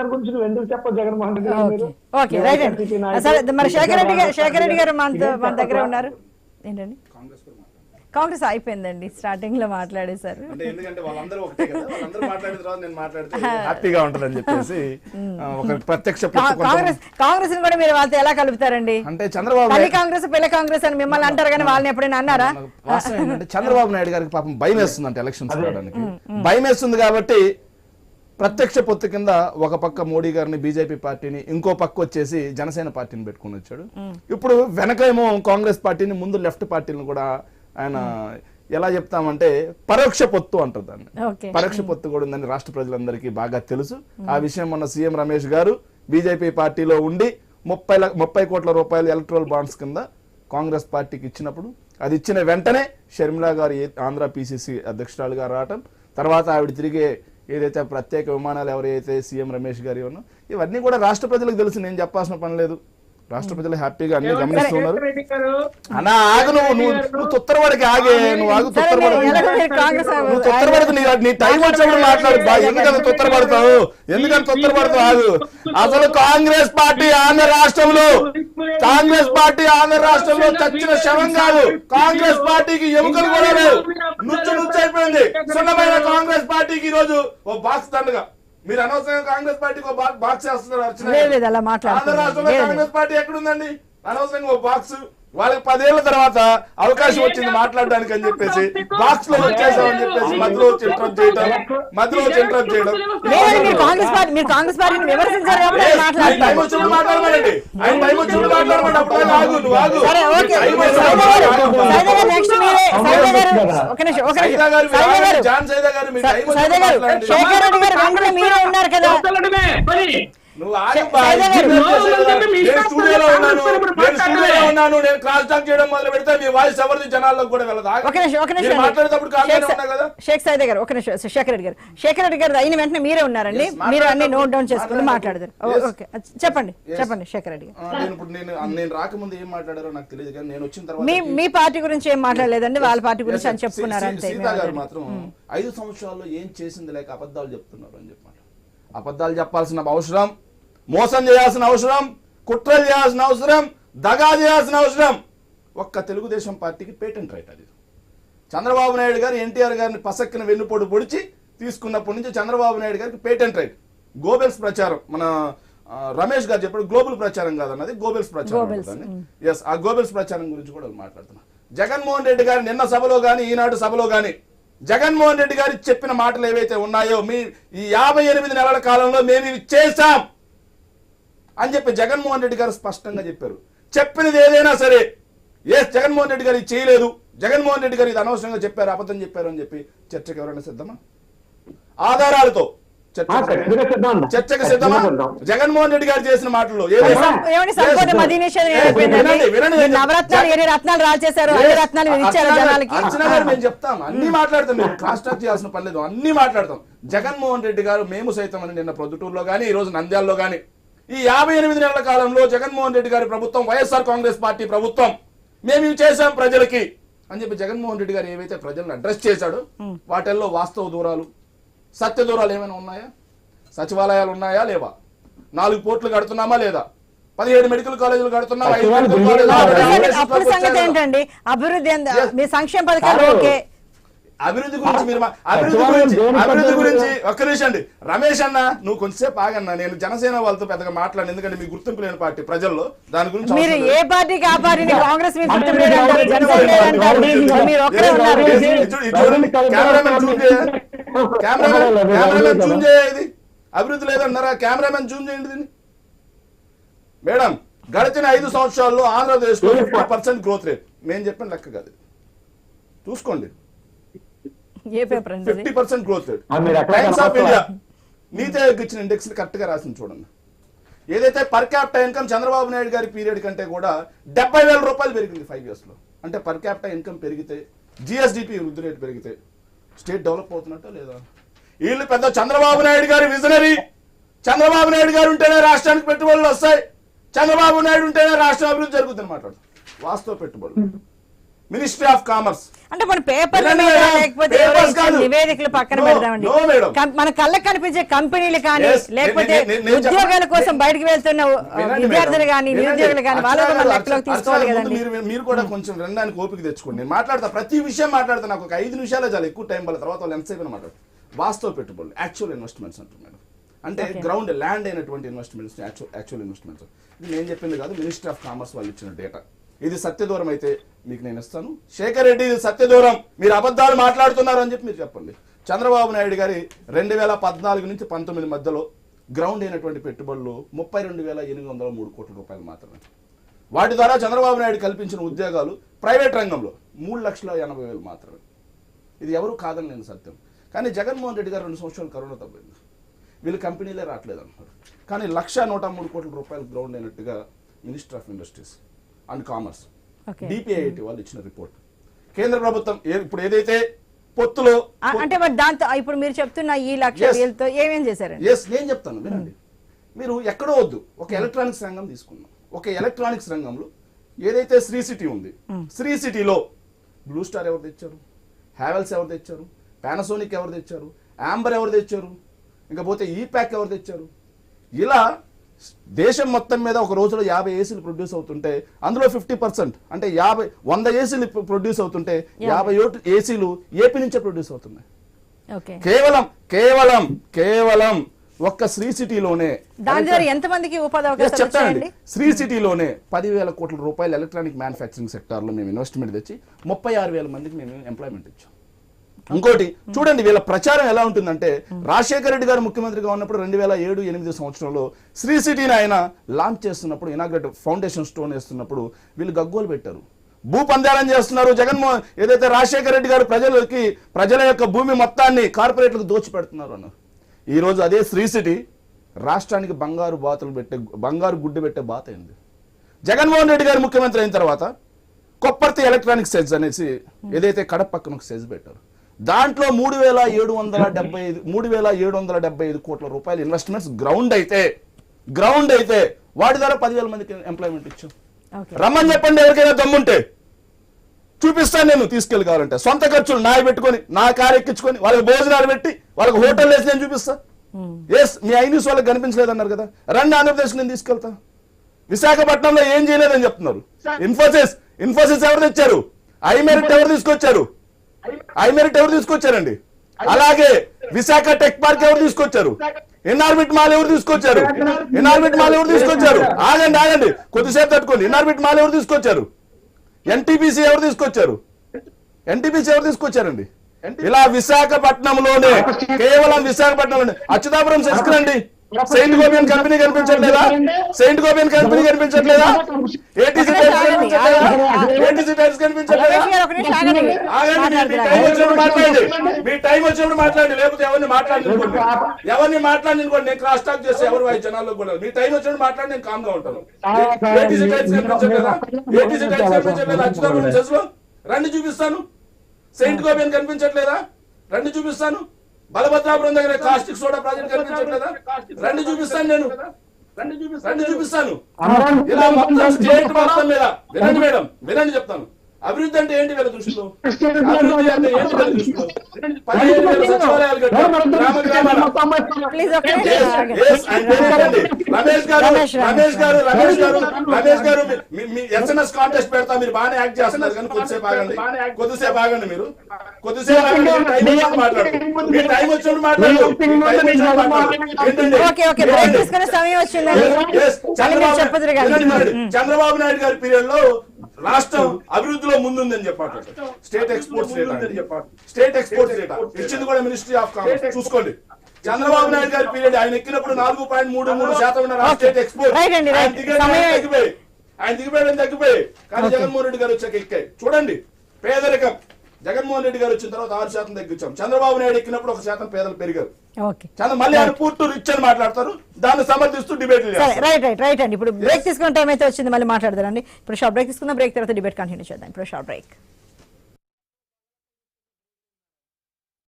గారి గురించి నువ్వు ఎందుకు చెప్పవు జగన్మోహన్ రెడ్డి గారు ఓకే. మీరు? శేఖర్ రెడ్డి గారు శేఖర్ రెడ్డి గారు మన దగ్గర? ఉన్నారు. ఏంటండి? కాంగ్రెస్ అయిపోయిందండి స్టార్టింగ్లో మాట్లాడేశారు. అంటే ఎందుకంటే వాళ్ళందరూ ఒకటే కదా వాళ్ళందరూ మాట్లాడిన తర్వాత నేను మాట్లాడితే హ్యాపీగా ఉంటుందని చెప్పేసి ఒక ప్రత్యక్ష కాంగ్రెస్ కాంగ్రెస్ని కూడా మీరు వాళ్ళతో ఎలా కలుపుతారండి? అంటే చంద్రబాబు తల్లి నాయుడు- కాంగ్రెస్ పిల్ల కాంగ్రెస్ అని మిమ్మల్ని అంటారు కానీ వాళ్ళని ఎప్పుడైనా అన్నారా? చంద్రబాబు నాయుడు గారికి పాపం భయం వేస్తుందంట ఎలక్షన్స్ రావడానికి. భయం వేస్తుంది కాబట్టి ప్రత్యక్ష పొత్తు కింద ఒక పక్క మోడీ గారిని బీజేపీ పార్టీని ఇంకో పక్క వచ్చేసి జనసేన పార్టీని పెట్టుకుని వచ్చాడు. ఇప్పుడు వెనకేమో కాంగ్రెస్ పార్టీని ముందు లెఫ్ట్ పార్టీని కూడా ఆయన ఎలా చెప్తామంటే పరోక్ష పొత్తు అంటారు దాన్ని. పరోక్ష పొత్తు కూడా ఉందని రాష్ట్ర ప్రజలందరికీ బాగా తెలుసు. ఆ విషయం మొన్న సీఎం రమేష్ గారు బీజేపీ పార్టీలో ఉండి ముప్పై ముప్పై కోట్ల రూపాయలు ఎలక్ట్రల్ బాండ్స్ కింద కాంగ్రెస్ పార్టీకి ఇచ్చినప్పుడు అది ఇచ్చిన వెంటనే షర్మిలా గారు ఆంధ్ర పిసిసి అధ్యక్షురాలుగా రావటం తర్వాత ఆవిడ తిరిగే ఏదైతే ప్రత్యేక విమానాలు ఎవరైతే సీఎం రమేష్ గారి ఇవన్నీ కూడా రాష్ట్ర ప్రజలకు తెలుసు. నేను చెప్పాల్సిన పని లేదు. రాష్ట్ర ప్రజలు హ్యాపీగా అన్ని గమనిస్తున్నారు అన్నా ఆగు నువ్వు నువ్వు తుత్తరవాడికి ఆగే నువ్వు ఆగు తుత్తరవాడు నువ్వు తొత్తరపడకు నీ టైం వచ్చినప్పుడు మాట్లాడు బా ఎందుకంత తొత్తరపడతావు ఎందుకంత తొత్తరపడతావు ఆగు? అసలు కాంగ్రెస్ పార్టీ ఆంధ్ర రాష్ట్రంలో కాంగ్రెస్ పార్టీ ఆంధ్ర రాష్ట్రంలో చచ్చిన శవం కాదు. కాంగ్రెస్ పార్టీకి ఎముకలు కూడా లేవు. నుచ్చు నుచ్చు అయిపోయింది. సున్నమైన కాంగ్రెస్ పార్టీకి ఈ రోజు ఓ బాక్స్ దండగా మీరు అనవసరంగా కాంగ్రెస్ పార్టీకి బాక్స్ వేస్తున్నారు అర్చన ఆంధ్ర. రాష్ట్రంలో. కాంగ్రెస్ పార్టీ ఎక్కడుందండి అనవసరంగా ఓ బాక్స్ వాళ్ళకి పదేళ్ళ తర్వాత అవకాశం వచ్చింది మాట్లాడడానికి అని చెప్పేసి బాక్స్లో వచ్చేసామని చెప్పేసి మధ్యలో వచ్చి ఇంటరప్ట్ చేయడం మధ్యలో వచ్చి ఇంటరప్ట్ చేయడం. లేదండి మీరు కాంగ్రెస్ పార్టీ మీరు కాంగ్రెస్ పార్టీని విమర్శించారు కాబట్టి Yes, ఆయన టైం వచ్చినప్పుడు మాట్లాడమనండి. ఆయన టైం వచ్చినప్పుడు మాట్లాడమండి అప్పుడు ఆగు నువ్వు ఆగు. జాన్ సైదా గారు మీ టైం సైదా వచ్చినప్పుడు గారు మాట్లాడండి. ఉన్నాను. నేను టాక్ చేయడం మొదలు పెడితే మీ వాయిస్ ఎవరిది? జనాల్లోకి కూడా వెళ్ళదు? మాట్లాడేటప్పుడు షేక్ గారు ఒక నిమిషం. శేఖర్ రెడ్డి గారు. శేఖర్ రెడ్డి గారు అయిన వెంటనే మీరే ఉన్నారండి. మీరు అన్ని నోట్ డౌన్ చేసుకుని మాట్లాడదారు. ఓకే. చెప్పండి. చెప్పండి శేఖర్ రెడ్డి గారు. ఆ, నేను ఇప్పుడు నేను నేను రాకముందు ఏం మాట్లాడారో నాకు తెలియదు కానీ నేను వచ్చిన తర్వాత మీ పార్టీ గురించి ఏం మాట్లాడలేదండి? వాళ్ళ పార్టీ గురించి అని చెప్పుకున్నారు అంతే అదే. మాత్రం ఐదు సంవత్సరాల్లో ఏం చేసింది లేక అబద్ధాలు చెప్తున్నారు అని చెప్పమాట. అబద్ధాలు చెప్పాల్సిన అవసరం మోసం చేయాల్సిన అవసరం కుట్రలు చేయాల్సిన అవసరం దగా చేయాల్సిన అవసరం. ఒక్క తెలుగుదేశం పార్టీకి పేటెంట్ రైట్ అది. చంద్రబాబు నాయుడు గారు ఎన్టీఆర్ గారిని పసక్కిన వెన్నుపోటు పొడిచి తీసుకున్నప్పటి నుంచి చంద్రబాబు నాయుడు గారికి పేటెంట్ రైట్. గోబెల్స్ ప్రచారం మన రమేష్ గారు చెప్పాడు గ్లోబల్ ప్రచారం కాదన్నది గోబెల్స్ ప్రచారం ఎస్ ఆ గోబెల్స్ ప్రచారం గురించి కూడా మాట్లాడుతున్నా జగన్మోహన్ రెడ్డి గారు నిన్న సభలో గాని ఈనాడు సభలో గాని జగన్మోహన్ రెడ్డి గారు చెప్పిన మాటలు ఏవైతే ఉన్నాయో మీ ఈ యాభై ఎనిమిది నెలల కాలంలో మేము ఇవి చేశాం. అని చెప్పి జగన్మోహన్ రెడ్డి గారు స్పష్టంగా చెప్పారు. చెప్పినది ఏదైనా సరే ఏ జగన్మోహన్ రెడ్డి గారు ఇది చేయలేదు జగన్మోహన్ రెడ్డి గారు ఇది అనవసరంగా చెప్పారు అబద్ధం చెప్పారు అని చెప్పి చర్చకు ఎవరైనా సిద్ధమా? ఆధారాలతో చర్చకు సిద్ధమా. జగన్మోహన్ రెడ్డి గారు చేసిన గారు మేము చెప్తాం. అన్ని మాట్లాడతాం మేము క్రాస్ టాక్ చేయాల్సిన పని లేదు. అన్ని మాట్లాడతాం. జగన్మోహన్ రెడ్డి గారు మేము సైతం అని నిన్న ప్రొద్దుటూరులో గానీ ఈ రోజు నంద్యాలలో గానీ ఈ యాభై ఎనిమిది నెలల కాలంలో జగన్మోహన్ రెడ్డి గారి ప్రభుత్వం వైఎస్ఆర్ కాంగ్రెస్ పార్టీ ప్రభుత్వం. మేము ఇవి చేశాం ప్రజలకి. అని చెప్పి జగన్మోహన్ రెడ్డి గారు ఏవైతే ప్రజలను అడ్రస్ చేశాడో వాటిల్లో వాస్తవ దూరాలు సత్య దూరాలు ఏమైనా ఉన్నాయా? సచివాలయాలు ఉన్నాయా లేవా? నాలుగు పోర్ట్లు కడుతున్నామా లేదా? పదిహేడు మెడికల్ కాలేజీలు కడుతున్నామా? అభివృద్ధి. మీ సంక్షేమ పథకాలు అభివృద్ధి గురించి మీరు మా- అభివృద్ధి గురించి అభివృద్ధి గురించి ఒక్క నిమిషం అండి. రమేష్ అన్న నువ్వు కొంచెంసేపు ఆగన్నా. నేను జనసేన వాళ్ళతో పెద్దగా మాట్లాడను. ఎందుకంటే మీ గుర్తింపు లేని పార్టీ ప్రజల్లో. దాని గురించి మీరు ఏ లేదు. పార్టీకి ఆ పార్టీని కాంగ్రెస్. కెమెరామెన్ జూమ్ చేయ. కెమెరామెన్ కెమెరామెన్ జూమ్ చేయ ఇది. అభివృద్ధి లేదన్నారా? కెమెరామెన్ జూమ్ చేయండి దీన్ని. మేడం గడిచిన ఐదు సంవత్సరాల్లో ఆంధ్రప్రదేశ్లో ఫిఫ్టీ పర్సెంట్ గ్రోత్ రేట్ నేను చెప్పిన లెక్క కాదు. చూసుకోండి. ఏ పేపర్ అండి అది? Fifty percent growth Times of? India Niti Aayog ఇచ్చిన ఇండెక్స్ కరెక్ట్గా రాసింది చూడండి. ఏదైతే per capita income Chandrababu Naidu గారి పీరియడ్ కంటే కూడా డెబ్బై వేల రూపాయలు పెరిగింది ఫైవ్ ఇయర్స్లో. అంటే పర్ క్యాపిటా ఇన్కమ్ పెరిగితే జిఎస్డిపి వృద్ధి రేటు పెరిగితే స్టేట్ డెవలప్ అవుతున్నట్ట లేదా? వీళ్ళు పెద్ద చంద్రబాబు నాయుడు గారి విజనరీ చంద్రబాబు నాయుడు గారు ఉంటేనే రాష్ట్రానికి పెట్టుబడులు వస్తాయి. చంద్రబాబు నాయుడు ఉంటేనే రాష్ట్రం అభివృద్ధి జరుగుతుంది మాట్లాడు వాస్తవ పెట్టుబడులు. మినిస్ట్రీ ఆఫ్ కామర్స్ అంటే మన కాదు. నివేదికలు పక్కన పెడదామండి. మన కళ్ళకు కనిపించే కంపెనీలు కానీ లేకపోతే ఉద్యోగాల. కోసం బయటకు వెళ్తున్న విద్యార్థులు. కానీ. నిరుద్యోగులు కానీ వాళ్ళు లెక్కలోకి తీసుకోవాలి కదండి. మీరు కూడా కొంచెం వినడానికి ఓపిక తెచ్చుకోండి. నేను మాట్లాడతా ప్రతి విషయం మాట్లాడతా. నాకు ఒక ఐదు నిమిషాలే చాలు. ఎక్కువ టైం పడదు. తర్వాత వాళ్ళు ఎంతసేపు మాట్లాడు వాస్తవ పెట్టుబడులు యాక్చువల్ ఇన్వెస్ట్మెంట్స్ అంటారు మేడం. అంటే. గ్రౌండ్ ల్యాండ్ అయినటువంటి ఇన్వెస్ట్మెంట్స్ యాక్చువల్ ఇన్వెస్ట్మెంట్స్ ఇది నేను చెప్పింది కాదు. మినిస్ట్రీ ఆఫ్ కామర్స్ వాళ్ళు ఇచ్చిన డేటా ఇది సత్యదూరం అయితే మీకు నేను ఇస్తాను. శేఖర్ రెడ్డి ఇది సత్యదూరం. మీరు అబద్ధాలు మాట్లాడుతున్నారు అని చెప్పి మీరు చెప్పండి. చంద్రబాబు నాయుడు గారి రెండు వేల పద్నాలుగు నుంచి పంతొమ్మిది మధ్యలో గ్రౌండ్ అయినటువంటి పెట్టుబడులు ముప్పై రెండు వేల ఎనిమిది వందల మూడు కోట్ల రూపాయలు మాత్రమే. వాటి ద్వారా చంద్రబాబు నాయుడు కల్పించిన ఉద్యోగాలు ప్రైవేట్ రంగంలో మూడు లక్షల ఎనభై వేలు మాత్రమే. ఇది ఎవరు కాదని నేను సత్యం. కానీ జగన్మోహన్ రెడ్డి గారు రెండు సంవత్సరాలు కరోనా తప్పింది. వీళ్ళు కంపెనీలే రావట్లేదు అన్నారు కానీ లక్ష నూట మూడు కోట్ల రూపాయలు గ్రౌండ్ అయినట్టుగా minister of industries and commerce. DPIT వాళ్ళు ఇచ్చిన రిపోర్ట్. కేంద్ర ప్రభుత్వం ఇప్పుడు ఏదైతే పొత్తులో అంటే మరి దాంతో ఇప్పుడు మీరు చెప్తున్న ఈ లక్ష ఏమేం చేశారండి? ఎస్ నేను చెప్తాను వినండి. మీరు ఎక్కడో వద్దు ఒక ఎలక్ట్రానిక్స్ రంగం తీసుకుందాం. ఒక ఎలక్ట్రానిక్స్ రంగంలో ఏదైతే శ్రీ సిటీ ఉంది శ్రీ సిటీలో బ్లూ స్టార్ ఎవరు తెచ్చారు? హ్యావెల్స్ ఎవరు తెచ్చారు? పానాసోనిక్ ఎవరు తెచ్చారు? యాంబర్ ఎవరు తెచ్చారు? ఇంకా పోతే ఈ ప్యాక్ ఎవరు తెచ్చారు? ఇలా దేశం మొత్తం మీద ఒక రోజులో యాభై ఏసీలు ప్రొడ్యూస్ అవుతుంటే అందులో ఫిఫ్టీ పర్సెంట్ అంటే యాభై వంద ఏసీలు ప్రొడ్యూస్ అవుతుంటే యాభై. ఏసీలు ఏపీ నుంచే ప్రొడ్యూస్ అవుతున్నాయి. కేవలం కేవలం కేవలం ఒక్క శ్రీ సిటీలోనే చెప్తానండి. శ్రీ సిటీలోనే పదివేల కోట్ల రూపాయలు ఎలక్ట్రానిక్ మ్యానుఫ్యాక్చరింగ్ సెక్టార్లో మేము ఇన్వెస్ట్మెంట్ తెచ్చి ముప్పై ఆరు వేల మందికి మేము ఎంప్లాయ్మెంట్ ఇచ్చాం. ఇంకోటి చూడండి వీళ్ళ ప్రచారం ఎలా ఉంటుందంటే రాజశేఖర రెడ్డి గారు ముఖ్యమంత్రిగా ఉన్నప్పుడు రెండు వేల ఏడు ఎనిమిది సంవత్సరంలో శ్రీ సిటీని ఆయన లాంచ్ చేస్తున్నప్పుడు ఇనాగ్రేట్ ఫౌండేషన్ స్టోన్ వేస్తున్నప్పుడు వీళ్ళు గగ్గోలు పెట్టారు. భూ పందాలం చేస్తున్నారు జగన్మోహన్ ఏదైతే రాజశేఖర రెడ్డి గారు ప్రజలకి ప్రజల యొక్క భూమి మొత్తాన్ని కార్పొరేట్లకు దోచిపెడుతున్నారు అన్న ఈ రోజు అదే శ్రీ సిటీ రాష్ట్రానికి బంగారు బాతులు పెట్టే బంగారు గుడ్డు పెట్టే బాత అయింది జగన్మోహన్ రెడ్డి గారు ముఖ్యమంత్రి అయిన తర్వాత కొప్పర్తి ఎలక్ట్రానిక్ సెజ్ అనేసి ఏదైతే కడప పక్కన ఒక సెజ్ పెట్టారు. దాంట్లో మూడు వేల ఏడు వందల డెబ్బై ఐదు మూడు వేల ఏడు వందల డెబ్బై ఐదు కోట్ల రూపాయల ఇన్వెస్ట్మెంట్స్ గ్రౌండ్ అయితే గ్రౌండ్ అయితే వాటి ద్వారా పదివేల మందికి ఎంప్లాయ్మెంట్ ఇచ్చాం. ఓకే రమ్మని చెప్పండి ఎవరికైనా దమ్ముంటే. చూపిస్తాను నేను తీసుకెళ్ళి కావాలంటే సొంత ఖర్చులు నాయ పెట్టుకొని నా కారు ఎక్కించుకొని వాళ్ళకి భోజనాలు పెట్టి వాళ్ళకి హోటల్ వేసి నేను చూపిస్తా. ఎస్ మీ ఐనీస్ వాళ్ళకి కనిపించలేదన్నారు కదా. రండి ఆంధ్రప్రదేశ్ నేను తీసుకెళ్తా. విశాఖపట్నంలో ఏం చేయలేదని చెప్తున్నారు. ఇన్ఫోసిస్ ఇన్ఫోసిస్ ఎవరు తెచ్చారు? ఐమెరిట్ ఎవరు తీసుకొచ్చారు? ఐమెరిట్ ఎవరు తీసుకొచ్చారండి? అలాగే విశాఖ టెక్ పార్క్ ఎవరు తీసుకొచ్చారు? ఇన్ఆర్బిట్ మాల్ ఎవరు తీసుకొచ్చారు? ఇన్ఆర్బిట్ మాల్ ఎవరు తీసుకొచ్చారు? ఆగండి ఆగండి. కొద్దిసేపు తట్టుకోండి. ఇన్ఆర్బిట్ మాల్ ఎవరు తీసుకొచ్చారు? ఎన్టీపీసీ ఎవరు తీసుకొచ్చారు? ఎన్టీపీసీ ఎవరు తీసుకొచ్చారండి? ఇలా విశాఖపట్నంలోనే కేవలం విశాఖపట్నంలోనే. అచ్యుతాపురం సెస్కురండి సెయింట్ గోపియన్ కంపెనీ కనిపించట్లేదా? సెయింట్ గోపియన్ కంపెనీ కనిపించట్లేదా? ఏటీసీ టైల్స్ కనిపించట్లేదా? ఏటీసీ టైల్స్ కనిపించట్లేదా? రమేష్ గారు ఒక నిమిషం ఆగండి. ఆగండి మీ- మీ టైం వచ్చినప్పుడు మాట్లాడండి. మీ టైం వచ్చినప్పుడు మాట్లాడండి. లేకపోతే ఎవరిని మాట్లాడనుకోండి ఎవరిని మాట్లాడనుకోండి నేను క్రాస్ టాక్ చేసి ఎవరు వాయి జనాల్లో కూడా మీ టైం వచ్చినప్పుడు మాట్లాడి నేను కామ్గా ఉంటాను. ఏటీసీ టైల్స్ కనిపించట్లేదా? ఏటీసీ టైల్స్ కనిపించట్లేదా? అచ్యుతాపురం సెస్లో రండి చూపిస్తాను. సెయింట్ గోపియన్ కనిపించట్లేదా? రండి చూపిస్తాను. బలభద్రాపురం దగ్గర కాస్టిక్ సోడా ప్రాజెక్ట్ కనిపించట్లేదా? రండి చూపిస్తాను నేను. రండి చూపిస్తాను. ఇలా మొత్తం స్టేట్ మొత్తం మీద? వినండి మేడం వినండి చెప్తాను. అభివృద్ధి అంటే ఏంటి వీళ్ళ దృష్టిలో? అభివృద్ధి అంటే ఏంటి వీళ్ళ పదిహేను వేల సచివాలయాలు. రమేష్ గారు. రమేష్, గారు రమేష్ గారు. రమేష్ గారు మీ- ఎస్ఎంఎస్ కాంటెస్ట్ పెడతా మీరు బాగానే యాక్ట్ చేస్తున్నారు కానీ కొద్దిసేపు ఆగండి. కొద్దిసేపు ఆగండి మీరు. కొద్దిసేపు ఆగండి. మీ టైం వచ్చినప్పుడు మాట్లాడు మీ టైం వచ్చినప్పుడు మాట్లాడు చంద్రబాబు చంద్రబాబు నాయుడు గారి పీరియడ్లో రాష్ట్రం అభివృద్ధిలో ముందుందని చెప్పారు state exports rate state exports rate ఇచ్చింది కూడా మినిస్ట్రీ ఆఫ్ కామర్స్ చూసుకోండి. చంద్రబాబు నాయుడు గారి పీరియడ్ ఆయన ఎక్కినప్పుడు నాలుగు పాయింట్ మూడు మూడు శాతం ఉన్న. స్టేట్ ఎక్స్పోర్ట్ తగ్గిపోయి. ఆయన దిగిపోయాడు తగ్గిపోయి. కానీ. జగన్మోహన్ రెడ్డి గారు వచ్చాక ఎక్కాయి. చూడండి. పేదరికం. జగన్మోహన్ రెడ్డి గారు వచ్చిన తర్వాత ఆరు శాతం తగ్గించాం చంద్రబాబు నాయుడు ఎక్కినప్పుడు ఒక శాతం పేదలు పెరిగారు. మళ్ళీ ఆయన పూర్తి రిచ్ అని మాట్లాడతారు. దాన్ని సమర్థిస్తూ డిబేట్ రైట్ రైట్ రైట్ అండి. ఇప్పుడు బ్రేక్ తీసుకున్న టైం అయితే వచ్చింది మళ్ళీ మాట్లాడదారండి ఇప్పుడు షార్ట్ బ్రేక్ తీసుకుందాం బ్రేక్ తర్వాత డిబేట్ కంటిన్యూ చేద్దాం. ఇప్పుడు షార్ట్ బ్రేక్